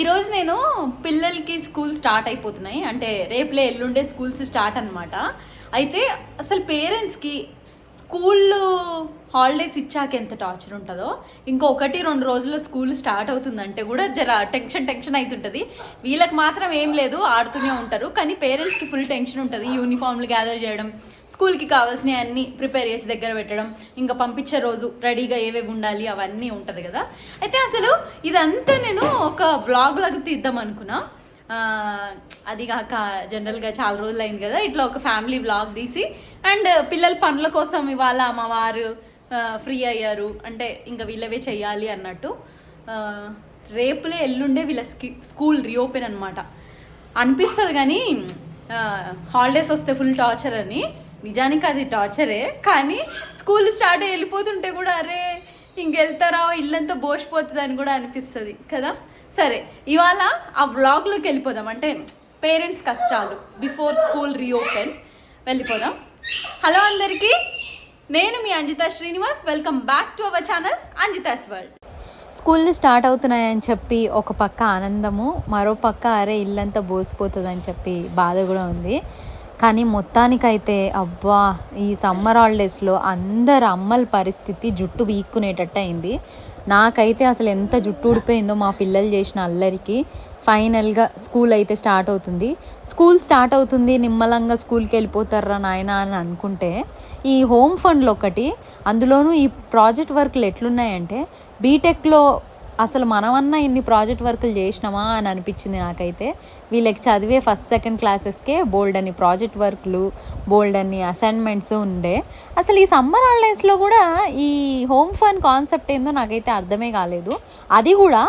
ఈరోజు నేను పిల్లలకి స్కూల్ స్టార్ట్ అయిపోతున్నాయి. అంటే రేపులే ఎల్లుండే స్కూల్స్ స్టార్ట్ అనమాట అయితే అసలు పేరెంట్స్కి స్కూల్లో హాలిడేస్ ఇచ్చాక ఎంత టార్చర్ ఉంటుందో ఇంకొకటి రెండు రోజుల్లో స్కూల్ స్టార్ట్ అవుతుందంటే కూడా జర టెన్షన్ టెన్షన్ అవుతుంటుంది వీళ్ళకి మాత్రం ఏం లేదు ఆడుతూనే ఉంటారు. కానీ పేరెంట్స్కి ఫుల్ టెన్షన్ ఉంటుంది. యూనిఫామ్లు గ్యాదర్ చేయడం స్కూల్కి కావాల్సినవి అన్నీ ప్రిపేర్ చేసి దగ్గర పెట్టడం ఇంకా పంపించే రోజు రెడీగా ఏవేవి ఉండాలి అవన్నీ ఉంటుంది కదా. అయితే అసలు ఇదంతా నేను ఒక బ్లాగ్ లాగా తీద్దాం అనుకున్నా. అది కాక జనరల్గా చాలా రోజులు అయింది కదా. ఇట్లా ఒక ఫ్యామిలీ వ్లాగ్ తీసి అండ్ పిల్లల పనుల కోసం ఇవాళ మా వారు ఫ్రీ అయ్యారు. అంటే ఇంకా వీళ్ళవే చెయ్యాలి అన్నట్టు. రేపులే ఎల్లుండే వీళ్ళ స్కి స్కూల్ రీఓపెన్ అనమాట అనిపిస్తుంది కానీ హాలిడేస్ వస్తే ఫుల్ టార్చర్ అని. నిజానికి అది టార్చరే కానీ స్కూల్ స్టార్ట్ వెళ్ళిపోతుంటే కూడా అరే ఇంకెళ్తారా? ఇల్లంతా బోసిపోతుంది అని కూడా అనిపిస్తుంది కదా. సరే ఇవాళ ఆ వ్లాగ్లోకి వెళ్ళిపోదాం. అంటే పేరెంట్స్ కష్టాలు బిఫోర్ స్కూల్ రీఓపెన్ వెళ్ళిపోదాం. హలో అందరికీ నేను మీ Anjitha Srinivas. Welcome back to our channel Anjitha's world. School start అవుతున్నాయని చెప్పి ఒక పక్క ఆనందము మరో పక్క అరే ఇల్లంతా బోసిపోతుందని చెప్పి బాధ కూడా ఉంది. కానీ మొత్తానికైతే అబ్బా ఈ సమ్మర్ హాలిడేస్లో అందరు అమ్మల పరిస్థితి జుట్టు వీక్కునేటట్టు అయింది నాకైతే అసలు ఎంత జుట్టు ఊడిపోయిందో మా పిల్లలు చేసిన అల్లరికి. ఫైనల్గా స్కూల్ అయితే స్టార్ట్ అవుతుంది. స్కూల్ స్టార్ట్ అవుతుంది నిమ్మలంగా స్కూల్కి వెళ్ళిపోతారా నాయన అని అనుకుంటే ఈ హోమ్ ఫండ్లు ఒకటి అందులోనూ ఈ ప్రాజెక్ట్ వర్క్లు ఎట్లున్నాయంటే బీటెక్లో అసలు మనమన్నా ఇన్ని ప్రాజెక్ట్ వర్కులు చేసినామా అని అనిపించింది నాకైతే. వీళ్ళకి చదివే ఫస్ట్ సెకండ్ క్లాసెస్కే బోల్డ్ అని ప్రాజెక్ట్ వర్క్లు బోల్డ్ అని అసైన్మెంట్స్ ఉండే. అసలు ఈ సమ్మర్ హాలిడేస్లో కూడా ఈ హోమ్ ఫన్ కాన్సెప్ట్ ఏందో నాకైతే అర్థమే కాలేదు. అది కూడా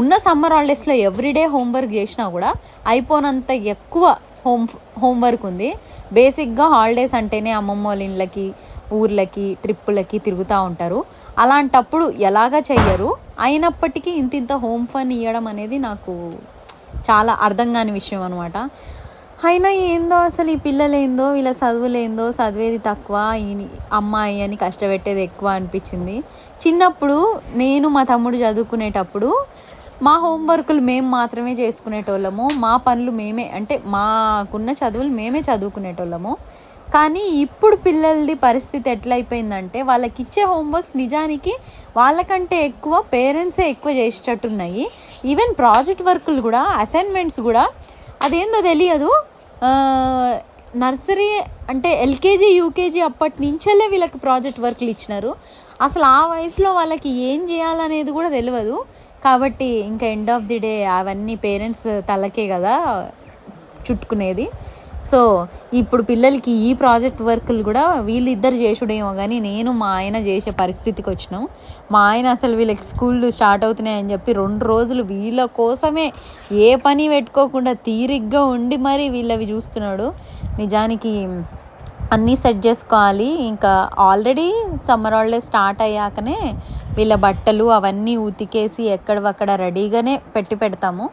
ఉన్న సమ్మర్ హాలిడేస్లో ఎవ్రీడే హోంవర్క్ చేసినా కూడా అయిపోనంత ఎక్కువ హోమ్ హోంవర్క్ ఉంది. బేసిక్గా హాలిడేస్ అంటేనే అమ్మమ్మ వాళ్ళ ఇళ్ళకి ఊర్లకి ట్రిప్పులకి తిరుగుతూ ఉంటారు. అలాంటప్పుడు ఎలాగా చెయ్యరు? అయినప్పటికీ ఇంత ఇంత హోమ్ ఫన్ ఇవ్వడం అనేది నాకు చాలా అర్థం కాని విషయం అనమాట అయినా ఏందో అసలు ఈ పిల్లలేందో వీళ్ళ చదువులేందో చదివేది తక్కువ ఈ అమ్మాయి అని కష్టపెట్టేది ఎక్కువ అనిపించింది. చిన్నప్పుడు నేను మా తమ్ముడు చదువుకునేటప్పుడు మా హోంవర్కులు మేము మాత్రమే చేసుకునేటోళ్ళము. మా పనులు మేమే అంటే మాకున్న చదువులు మేమే చదువుకునేటోళ్ళము. కానీ ఇప్పుడు పిల్లలది పరిస్థితి ఎట్లయిపోయిందంటే వాళ్ళకి ఇచ్చే హోంవర్క్స్ నిజానికి వాళ్ళకంటే ఎక్కువ పేరెంట్సే ఎక్కువ చేసేటట్టున్నాయి. ఈవెన్ ప్రాజెక్ట్ వర్కులు కూడా అసైన్మెంట్స్ కూడా. అదేందో తెలియదు. నర్సరీ అంటే ఎల్కేజీ యూకేజీ అప్పటి నుంచెల్లే వీళ్ళకి ప్రాజెక్ట్ వర్క్లు ఇచ్చినారు. అసలు ఆ వయసులో వాళ్ళకి ఏం చేయాలనేది కూడా తెలియదు కాబట్టి ఇంకా ఎండ్ ఆఫ్ ది డే అవన్నీ పేరెంట్స్ తలకే కదా చుట్టుకునేది. సో ఇప్పుడు పిల్లలకి ఈ ప్రాజెక్ట్ వర్కులు కూడా వీళ్ళిద్దరు చేసుడేమో కానీ నేను మా ఆయన చేసే పరిస్థితికి వచ్చినాం. మా ఆయన అసలు వీళ్ళకి స్కూల్ స్టార్ట్ అవుతున్నాయని చెప్పి రెండు రోజులు వీళ్ళ కోసమే ఏ పని పెట్టుకోకుండా తీరిగ్గా ఉండి మరి వీళ్ళవి చూస్తున్నాడు. నిజానికి అన్నీ సెట్ చేసుకోవాలి. ఇంకా ఆల్రెడీ సమ్మర్ హాలిడే స్టార్ట్ అయ్యాకనే వీళ్ళ బట్టలు అవన్నీ ఉతికేసి ఎక్కడవక్కడ రెడీగానే పెట్టి పెడతాము.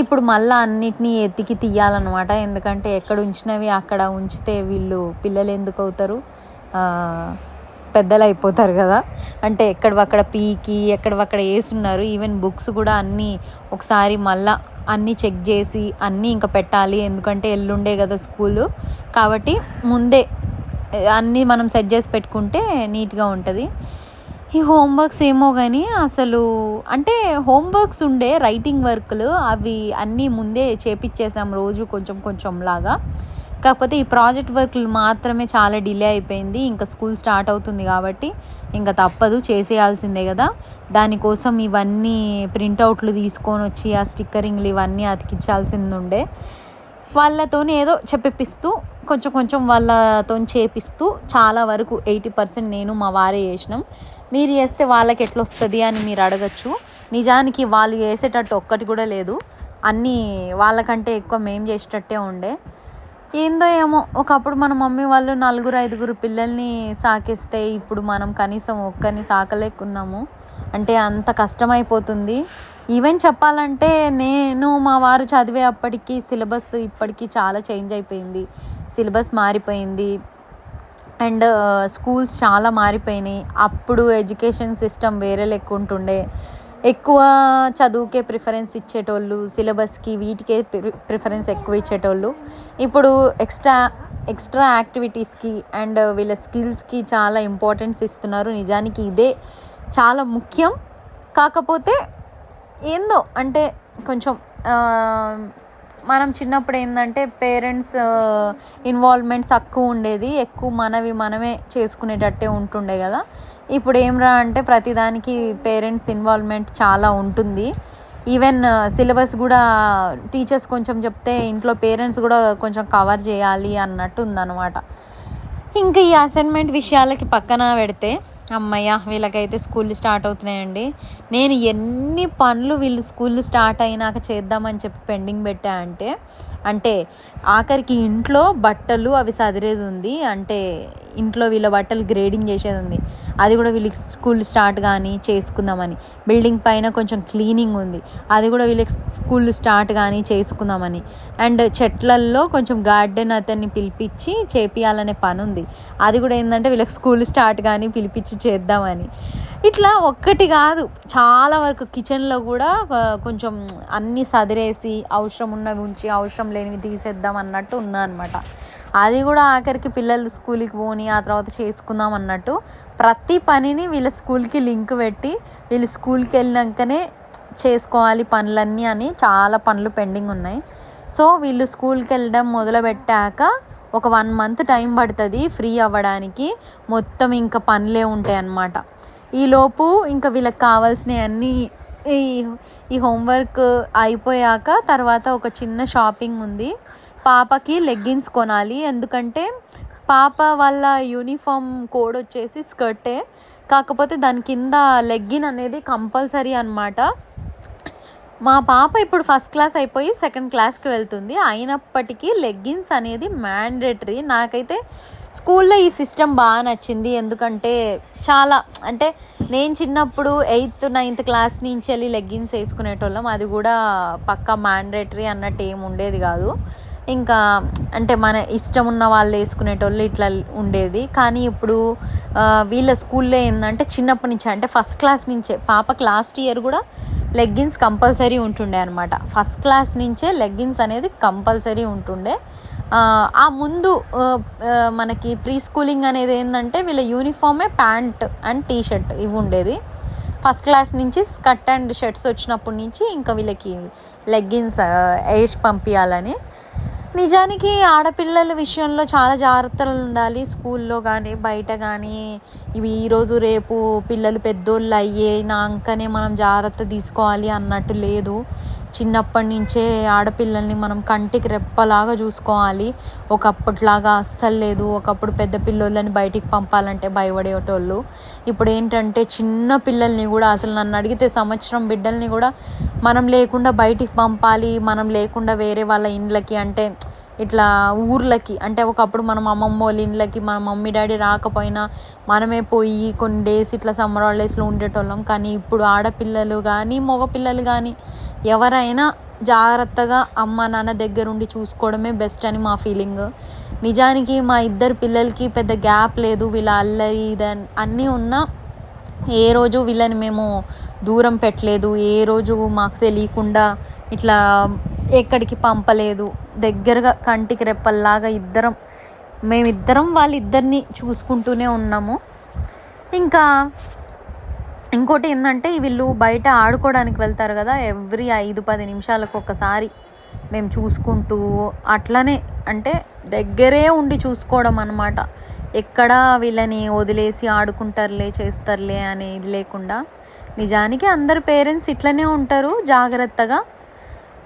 ఇప్పుడు మళ్ళీ అన్నిటినీ ఎత్తికి తీయాలన్నమాట. ఎందుకంటే ఎక్కడ ఉంచినవి అక్కడ ఉంచితే వీళ్ళు పిల్లలు ఎందుకు అవుతారు? పెద్దలు అయిపోతారు కదా. అంటే ఎక్కడవక్కడ పీకి ఎక్కడవక్కడ వేస్తున్నారు ఈవెన్ బుక్స్ కూడా అన్నీ ఒకసారి మళ్ళా అన్నీ చెక్ చేసి అన్నీ ఇంకా పెట్టాలి. ఎందుకంటే ఎల్లుండే కదా స్కూలు. కాబట్టి ముందే అన్నీ మనం సెట్ చేసి పెట్టుకుంటే నీట్గా ఉంటుంది. ఈ హోంవర్క్స్ ఏమో కానీ అసలు అంటే హోంవర్క్స్ ఉండే రైటింగ్ వర్క్లు అవి అన్నీ ముందే చేపిచ్చేసాం రోజు కొంచెం కొంచెం లాగా. కాకపోతే ఈ ప్రాజెక్ట్ వర్క్లు మాత్రమే చాలా డిలే అయిపోయింది. ఇంకా స్కూల్ స్టార్ట్ అవుతుంది కాబట్టి ఇంకా తప్పదు చేసేయాల్సిందే కదా. దానికోసం ఇవన్నీ ప్రింట్అవుట్లు తీసుకొని వచ్చి ఆ స్టిక్కరింగ్లు ఇవన్నీ అతికించాల్సింది ఉండే వాళ్ళతో ఏదో చెప్పిస్తూ కొంచెం కొంచెం వాళ్ళతో చేపిస్తూ చాలా వరకు ఎయిటీ పర్సెంట్ నేను మా వారే చేసినాం. మీరు చేస్తే వాళ్ళకి ఎట్లా వస్తుంది అని మీరు అడగచ్చు. నిజానికి వాళ్ళు చేసేటట్టు ఒక్కటి కూడా లేదు. అన్నీ వాళ్ళకంటే ఎక్కువ మేము చేసేటట్టే ఉండే. ఏందో ఏమో ఒకప్పుడు మన మమ్మీ వాళ్ళు నలుగురు ఐదుగురు పిల్లల్ని సాకిస్తే ఇప్పుడు మనం కనీసం ఒక్కరిని సాకలేకున్నాము. అంటే అంత కష్టమైపోతుంది. ఈవెన్ చెప్పాలంటే నేను మా వారు చదివే అప్పటికి సిలబస్ ఇప్పటికీ చాలా చేంజ్ అయిపోయింది. సిలబస్ మారిపోయింది. అండ్ స్కూల్స్ చాలా మారిపోయినాయి. అప్పుడు ఎడ్యుకేషన్ సిస్టమ్ వేరే లెక్క ఉంటుండే ఎక్కువ చదువుకే ప్రిఫరెన్స్ ఇచ్చేటోళ్ళు సిలబస్కి వీటికే ప్రి- ప్రిఫరెన్స్ ఎక్కువ ఇచ్చేటోళ్ళు. ఇప్పుడు ఎక్స్ట్రా ఎక్స్ట్రా యాక్టివిటీస్కి అండ్ వీళ్ళ స్కిల్స్కి చాలా ఇంపార్టెన్స్ ఇస్తున్నారు. నిజానికి ఇదే చాలా ముఖ్యం. కాకపోతే ఏందో అంటే కొంచెం మనం చిన్నప్పుడు ఏంటంటే పేరెంట్స్ ఇన్వాల్వ్మెంట్ తక్కువ ఉండేది. ఎక్కువ మనవి మనమే చేసుకునేటట్టే ఉంటుండే కదా. ఇప్పుడు ఏమ్రా అంటే ప్రతిదానికి పేరెంట్స్ ఇన్వాల్వ్మెంట్ చాలా ఉంటుంది. ఈవెన్ సిలబస్ కూడా టీచర్స్ కొంచెం చెప్తే ఇంట్లో పేరెంట్స్ కూడా కొంచెం కవర్ చేయాలి అన్నట్టు ఉందన్నమాట. ఇంకా ఈ అసైన్మెంట్ విషయాలకి పక్కన పెడితే అమ్మయ్య వీళ్ళకైతే స్కూల్ స్టార్ట్ అవుతున్నాయండి. నేను ఎన్ని పనులు వీళ్ళు స్కూల్ స్టార్ట్ అయినాక చేద్దామని చెప్పి పెండింగ్ పెట్టా అంటే అంటే ఆఖరికి ఇంట్లో బట్టలు అవి సదిరేది ఉంది. అంటే ఇంట్లో వీళ్ళ బట్టలు గ్రేడింగ్ చేసేది ఉంది. అది కూడా వీళ్ళకి స్కూల్ స్టార్ట్ కానీ చేసుకుందామని. బిల్డింగ్ పైన కొంచెం క్లీనింగ్ ఉంది. అది కూడా వీళ్ళకి స్కూల్ స్టార్ట్ కానీ చేసుకుందామని. అండ్ చెట్లల్లో కొంచెం గార్డెన్ అతన్ని పిలిపించి చేపియాలనే పని ఉంది. అది కూడా ఏంటంటే వీళ్ళకి స్కూల్ స్టార్ట్ కానీ పిలిపించి చేద్దామని. ఇట్లా ఒక్కటి కాదు. చాలా వరకు కిచెన్లో కూడా కొంచెం అన్నీ సదిరేసి అవసరం ఉన్నవి ఉంచి అవసరం లేనివి తీసేద్దాం అన్నట్టు ఉన్నా అనమాట అది కూడా ఆఖరికి పిల్లలు స్కూల్కి పోని ఆ తర్వాత చేసుకుందాం అన్నట్టు ప్రతి పనిని వీళ్ళ స్కూల్కి లింక్ పెట్టి వీళ్ళు స్కూల్కి వెళ్ళినాకనే చేసుకోవాలి పనులన్నీ అని చాలా పనులు పెండింగ్ ఉన్నాయి. సో వీళ్ళు స్కూల్కి వెళ్ళడం మొదలుపెట్టాక ఒక వన్ మంత్ టైం పడుతుంది ఫ్రీ అవ్వడానికి. మొత్తం ఇంకా పనులే ఉంటాయి అన్నమాట. ఈలోపు ఇంకా వీళ్ళకి కావాల్సినవి అన్నీ ఈ ఈ హోంవర్క్ అయిపోయాక తర్వాత ఒక చిన్న షాపింగ్ ఉంది. పాపకి లెగ్గిన్స్ కొనాలి. ఎందుకంటే పాప వాళ్ళ యూనిఫామ్ కోడ్ వచ్చేసి స్కర్టే. కాకపోతే దాని కింద లెగ్గిన్ అనేది కంపల్సరీ అనమాట మా పాప ఇప్పుడు ఫస్ట్ క్లాస్ అయిపోయి సెకండ్ క్లాస్కి వెళ్తుంది. అయినప్పటికీ లెగ్గిన్స్ అనేది మ్యాండేటరీ. నాకైతే స్కూల్లో ఈ సిస్టమ్ బాగా నచ్చింది. ఎందుకంటే చాలా అంటే నేను చిన్నప్పుడు ఎయిత్ నైన్త్ క్లాస్ నుంచి వెళ్ళి లెగ్గిన్స్ వేసుకునేటోళ్ళం. అది కూడా పక్కా మ్యాండేటరీ అన్నట్టు ఏమి ఉండేది కాదు. ఇంకా అంటే మన ఇష్టం ఉన్న వాళ్ళు వేసుకునేటోళ్ళు ఇట్లా ఉండేది. కానీ ఇప్పుడు వీళ్ళ స్కూల్లో ఏంటంటే చిన్నప్పటి నుంచి అంటే ఫస్ట్ క్లాస్ నుంచే పాపకి లాస్ట్ ఇయర్ కూడా లెగ్గిన్స్ కంపల్సరీ ఉంటుండే అనమాట ఫస్ట్ క్లాస్ నుంచే లెగ్గిన్స్ అనేది కంపల్సరీ ఉంటుండే. ఆ, ముందు మనకి ప్రీ స్కూలింగ్ అనేది ఏంటంటే వీళ్ళ యూనిఫామే ప్యాంట్ అండ్ టీ షర్ట్ ఇవి ఉండేది. ఫస్ట్ క్లాస్ నుంచి స్కర్ట్ అండ్ షర్ట్స్ వచ్చినప్పటి నుంచి ఇంకా వీళ్ళకి లెగ్గిన్స్ వేసి పంపించాలని నిజానికి ఆడపిల్లల విషయంలో చాలా జాగ్రత్తలు ఉండాలి. స్కూల్లో కానీ బయట కానీ ఇవి ఈరోజు రేపు పిల్లలు పెద్దోళ్ళు అయ్యేనాకనే మనం జాగ్రత్త తీసుకోవాలి అన్నట్టు లేదు. చిన్నప్పటి నుంచే ఆడపిల్లల్ని మనం కంటికి రెప్పలాగా చూసుకోవాలి. ఒకప్పటిలాగా అస్సలు లేదు. ఒకప్పుడు పెద్ద పిల్లోళ్ళని బయటికి పంపాలంటే భయపడేటోళ్ళు. ఇప్పుడు ఏంటంటే చిన్న పిల్లల్ని కూడా అసలు నన్ను అడిగితే సంవత్సరం బిడ్డల్ని కూడా మనం లేకుండా బయటికి పంపాలి. మనం లేకుండా వేరే వాళ్ళ ఇండ్లకి అంటే ఇట్లా ఊర్లకి అంటే ఒకప్పుడు మనం అమ్మమ్మ వాళ్ళ ఇండ్లకి మన మమ్మీ డాడీ రాకపోయినా మనమే పోయి కొన్ని డేస్ ఇట్లా సమ్మర్ హాలిడేస్లో ఉండేటోళ్ళం. కానీ ఇప్పుడు ఆడపిల్లలు కానీ మగపిల్లలు కానీ ఎవరైనా జాగ్రత్తగా అమ్మ నాన్న దగ్గరుండి చూసుకోవడమే బెస్ట్ అని మా ఫీలింగ్ నిజానికి మా ఇద్దరు పిల్లలకి పెద్ద గ్యాప్ లేదు. వీళ్ళ అల్లరి ఇదని అన్నీ ఉన్నా ఏ రోజు వీళ్ళని మేము దూరం పెట్టలేదు. ఏ రోజు మాకు తెలియకుండా ఇట్లా ఎక్కడికి పంపలేదు. దగ్గరగా కంటికి రెప్పల్లాగా ఇద్దరం మేమిద్దరం వాళ్ళిద్దరిని చూసుకుంటూనే ఉన్నాము. ఇంకా ఇంకోటి ఏంటంటే వీళ్ళు బయట ఆడుకోవడానికి వెళ్తారు కదా ఎవ్రీ ఐదు పది నిమిషాలకు ఒకసారి మేము చూసుకుంటూ అట్లనే అంటే దగ్గరే ఉండి చూసుకోవడం అనమాట ఎక్కడ వీళ్ళని వదిలేసి ఆడుకుంటారులే చేస్తారులే అనేది లేకుండా. నిజానికి అందరు పేరెంట్స్ ఇట్లనే ఉంటారు జాగ్రత్తగా.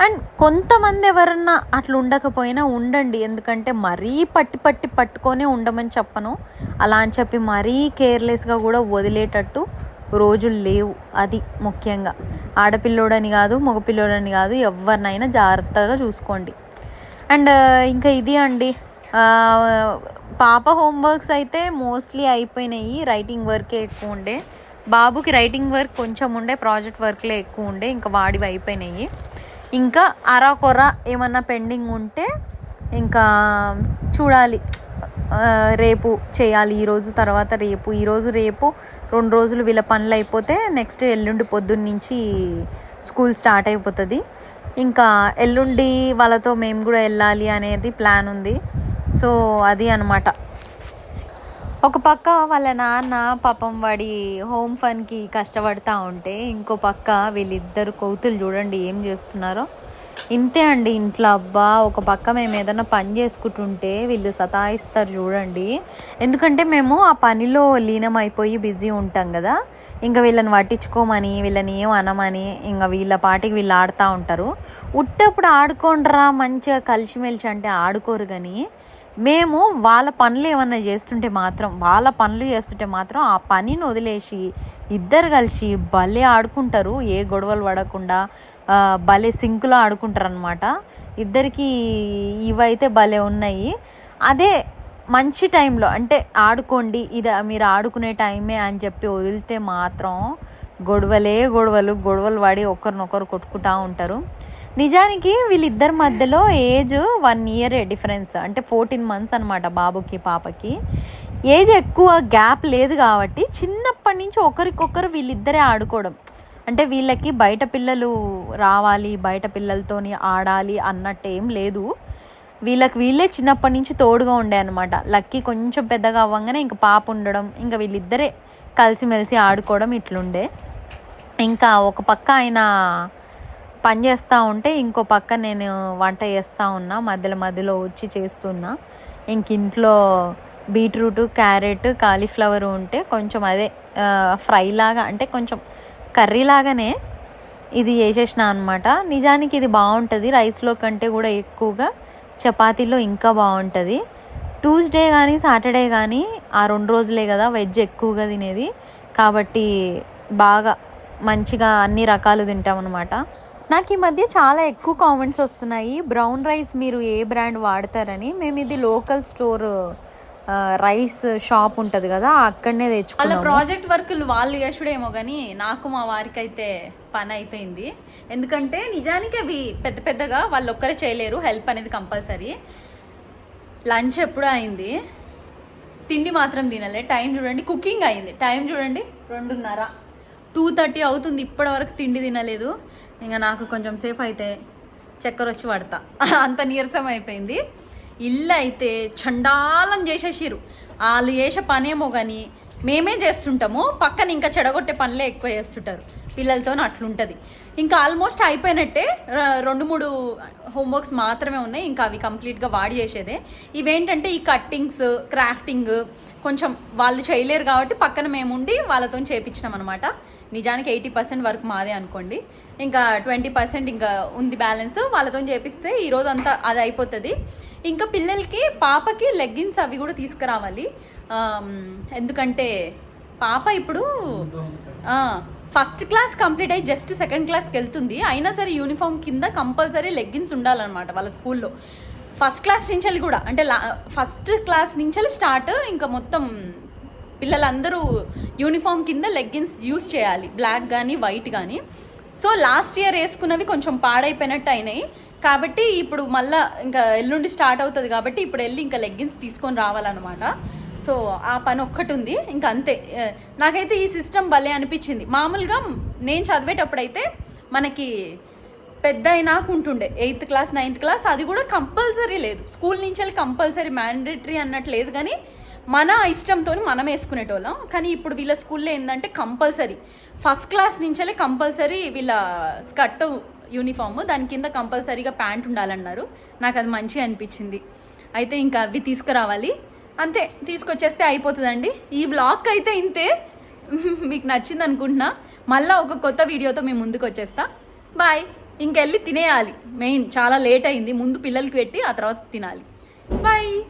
అండ్ కొంతమంది ఎవరన్నా అట్లా ఉండకపోయినా ఉండండి. ఎందుకంటే మరీ పట్టి పట్టి పట్టుకొనే ఉండమని చెప్పను. అలా అని చెప్పి మరీ కేర్లెస్గా కూడా వదిలేటట్టు రోజులు లేవు. అది ముఖ్యంగా. ఆడపిల్లోడని కాదు మగపిల్లోడని కాదు ఎవరినైనా జాగ్రత్తగా చూసుకోండి. అండ్ ఇంకా ఇది అండి. పాప హోంవర్క్స్ అయితే మోస్ట్లీ అయిపోయినాయి. రైటింగ్ వర్కే ఎక్కువ ఉండే. బాబుకి రైటింగ్ వర్క్ కొంచెం ఉండే ప్రాజెక్ట్ వర్క్లే ఎక్కువ ఉండే. ఇంకా వాడివి అయిపోయినాయి. ఇంకా అరాకొర ఏమన్నా పెండింగ్ ఉంటే ఇంకా చూడాలి. రేపు చేయాలి. ఈరోజు తర్వాత రేపు. ఈరోజు రేపు రెండు రోజులు వీళ్ళ పనులు అయిపోతే నెక్స్ట్ ఎల్లుండి పొద్దున్న నుంచి స్కూల్ స్టార్ట్ అయిపోతుంది. ఇంకా ఎల్లుండి వాళ్ళతో మేము కూడా వెళ్ళాలి అనేది ప్లాన్ ఉంది. సో అది అనమాట ఒక పక్క వాళ్ళ నాన్న పాపం వాడి హోమ్ ఫన్కి కష్టపడతా ఉంటే ఇంకో పక్క వీళ్ళిద్దరు కోతులు చూడండి ఏం చేస్తున్నారో. ఇంతే అండి ఇంట్లో అబ్బా ఒక పక్క మేము ఏదైనా పని చేసుకుంటుంటే వీళ్ళు సతాయిస్తారు చూడండి. ఎందుకంటే మేము ఆ పనిలో లీనం అయిపోయి బిజీ ఉంటాం కదా. ఇంకా వీళ్ళని పట్టించుకోమని వీళ్ళని ఏం అనమని ఇంకా వీళ్ళ పాటికి వీళ్ళు ఆడుతూ ఉంటారు. ఉట్టప్పుడు ఆడుకోండిరా మంచిగా కలిసిమెలిసి అంటే ఆడుకోరు కానీ మేము వాళ్ళ పనులు ఏమన్నా చేస్తుంటే మాత్రం వాళ్ళ పనులు చేస్తుంటే మాత్రం ఆ పనిని వదిలేసి ఇద్దరు కలిసి భలే ఆడుకుంటారు. ఏ గొడవలు పడకుండా భలే సింకులో ఆడుకుంటారు అనమాట ఇద్దరికి ఇవైతే భలే ఉన్నాయి. అదే మంచి టైంలో అంటే ఆడుకోండి ఇది మీరు ఆడుకునే టైమే అని చెప్పి వదిలితే మాత్రం గొడవలే గొడవలు గొడవలు పడి ఒకరినొకరు కొట్టుకుంటా ఉంటారు. నిజానికి వీళ్ళిద్దరి మధ్యలో ఏజ్ వన్ ఇయర్ డిఫరెన్స్. అంటే ఫోర్టీన్ మంత్స్ అనమాట బాబుకి పాపకి. ఏజ్ ఎక్కువ గ్యాప్ లేదు కాబట్టి చిన్నప్పటి నుంచి ఒకరికొకరు వీళ్ళిద్దరే ఆడుకోవడం. అంటే వీళ్ళకి బయట పిల్లలు రావాలి బయట పిల్లలతోని ఆడాలి అన్నట్టు ఏం లేదు. వీళ్ళకి వీళ్ళే చిన్నప్పటి నుంచి తోడుగా ఉండే అనమాట లక్కీ కొంచెం పెద్దగా అవ్వగానే ఇంకా పాప ఉండడం ఇంకా వీళ్ళిద్దరే కలిసిమెలిసి ఆడుకోవడం ఇట్లుండే. ఇంకా ఒక పక్క ఆయన పని చేస్తూ ఉంటే ఇంకో పక్క నేను వంట చేస్తూ ఉన్నా మధ్యలో మధ్యలో వచ్చి చేస్తున్నా. ఇంక ఇంట్లో బీట్రూట్ క్యారెట్ కాలీఫ్లవర్ ఉంటే కొంచెం అదే ఫ్రై లాగా అంటే కొంచెం కర్రీ లాగానే ఇది చేసేసిన అనమాట నిజానికి ఇది బాగుంటుంది రైస్లో కంటే కూడా ఎక్కువగా చపాతీలో ఇంకా బాగుంటుంది. ట్యూస్డే కానీ సాటర్డే కానీ ఆ రెండు రోజులే కదా వెజ్ ఎక్కువగా తినేది. కాబట్టి బాగా మంచిగా అన్ని రకాలు తింటాం అనమాట నాకు ఈ మధ్య చాలా ఎక్కువ కామెంట్స్ వస్తున్నాయి. బ్రౌన్ రైస్ మీరు ఏ బ్రాండ్ వాడతారని. మేము ఇది లోకల్ స్టోర్ రైస్ షాప్ ఉంటుంది కదా అక్కడనే వాళ్ళ ప్రాజెక్ట్ వర్కులు వాళ్ళు చేసుడేమో కానీ నాకు మా వారికి అయితే పని అయిపోయింది. ఎందుకంటే నిజానికి అవి పెద్ద పెద్దగా వాళ్ళు ఒక్కరే చేయలేరు. హెల్ప్ అనేది కంపల్సరీ. లంచ్ ఎప్పుడు అయింది. తిండి మాత్రం తినలే. టైం చూడండి. కుకింగ్ అయింది. టైం చూడండి. రెండున్నర. టూ థర్టీ అవుతుంది. ఇప్పటి వరకు తిండి తినలేదు. ఇంకా నాకు కొంచెం సేఫ్ అయితే చక్కెర వచ్చి పడతా. అంత నీరసం అయిపోయింది. ఇల్లు అయితే చండాలం చేసేసిరు వాళ్ళు చేసే పనేమో కానీ మేమే చేస్తుంటాము. పక్కన ఇంకా చెడగొట్టే పనులే ఎక్కువ చేస్తుంటారు. పిల్లలతో అట్లుంటుంది. ఇంకా ఆల్మోస్ట్ అయిపోయినట్టే రెండు మూడు హోంవర్క్స్ మాత్రమే ఉన్నాయి. ఇంకా అవి కంప్లీట్గా వాడి చేసేదే. ఇవేంటంటే ఈ కట్టింగ్స్ క్రాఫ్టింగ్ కొంచెం వాళ్ళు చేయలేరు కాబట్టి పక్కన మేము ఉండి వాళ్ళతో చేపించినాం అనమాట నిజానికి ఎయిటీ పర్సెంట్ వరకు మాదే అనుకోండి. ఇంకా ట్వంటీ పర్సెంట్ ఇంకా ఉంది బ్యాలెన్స్. వాళ్ళతో చేపిస్తే ఈరోజు అంతా అది అయిపోతుంది. ఇంకా పిల్లలకి పాపకి లెగ్గిన్స్ అవి కూడా తీసుకురావాలి. ఎందుకంటే పాప ఇప్పుడు ఫస్ట్ క్లాస్ కంప్లీట్ అయ్యి జస్ట్ సెకండ్ క్లాస్కి వెళ్తుంది అయినా సరే యూనిఫామ్ కింద కంపల్సరీ లెగ్గిన్స్ ఉండాలన్నమాట వాళ్ళ స్కూల్లో. ఫస్ట్ క్లాస్ నుంచి వెళ్ళి కూడా అంటే ఫస్ట్ క్లాస్ నుంచి వెళ్ళి స్టార్ట్ ఇంకా మొత్తం పిల్లలందరూ యూనిఫామ్ కింద లెగ్గిన్స్ యూస్ చేయాలి. బ్లాక్ కానీ వైట్ కానీ సో లాస్ట్ ఇయర్ వేసుకున్నవి కొంచెం పాడైపోయినట్టు అయినాయి. కాబట్టి ఇప్పుడు మళ్ళా ఇంకా ఎల్లుండి స్టార్ట్ అవుతుంది కాబట్టి ఇప్పుడు వెళ్ళి ఇంకా లెగ్గిన్స్ తీసుకొని రావాలన్నమాట. సో ఆ పని ఒక్కటి ఉంది. ఇంకా అంతే. నాకైతే ఈ సిస్టమ్ భలే అనిపించింది. మామూలుగా నేను చదివేటప్పుడైతే మనకి పెద్ద అయినాక ఉంటుండే ఎయిత్ క్లాస్ నైన్త్ క్లాస్ అది కూడా కంపల్సరీ లేదు. స్కూల్ నుంచి వెళ్ళి కంపల్సరీ మ్యాండేటరీ అన్నట్టు లేదు కానీ మన ఇష్టంతో మనం వేసుకునేటోళ్ళం. కానీ ఇప్పుడు వీళ్ళ స్కూల్లో ఏంటంటే కంపల్సరీ. ఫస్ట్ క్లాస్ నుంచే కంపల్సరీ వీళ్ళ స్కర్ట్ యూనిఫామ్ దాని కింద కంపల్సరీగా ప్యాంట్ ఉండాలన్నారు. నాకు అది మంచిగా అనిపించింది. అయితే ఇంకా అవి తీసుకురావాలి. అంతే తీసుకొచ్చేస్తే అయిపోతుందండి. ఈ బ్లాగ్ అయితే ఇంతే. మీకు నచ్చింది అనుకుంటున్నా మళ్ళీ ఒక కొత్త వీడియోతో మేము ముందుకు వచ్చేస్తా బాయ్. ఇంకెళ్ళి తినేయాలి. మెయిన్ చాలా లేట్ అయింది. ముందు పిల్లలకి పెట్టి ఆ తర్వాత తినాలి. బాయ్.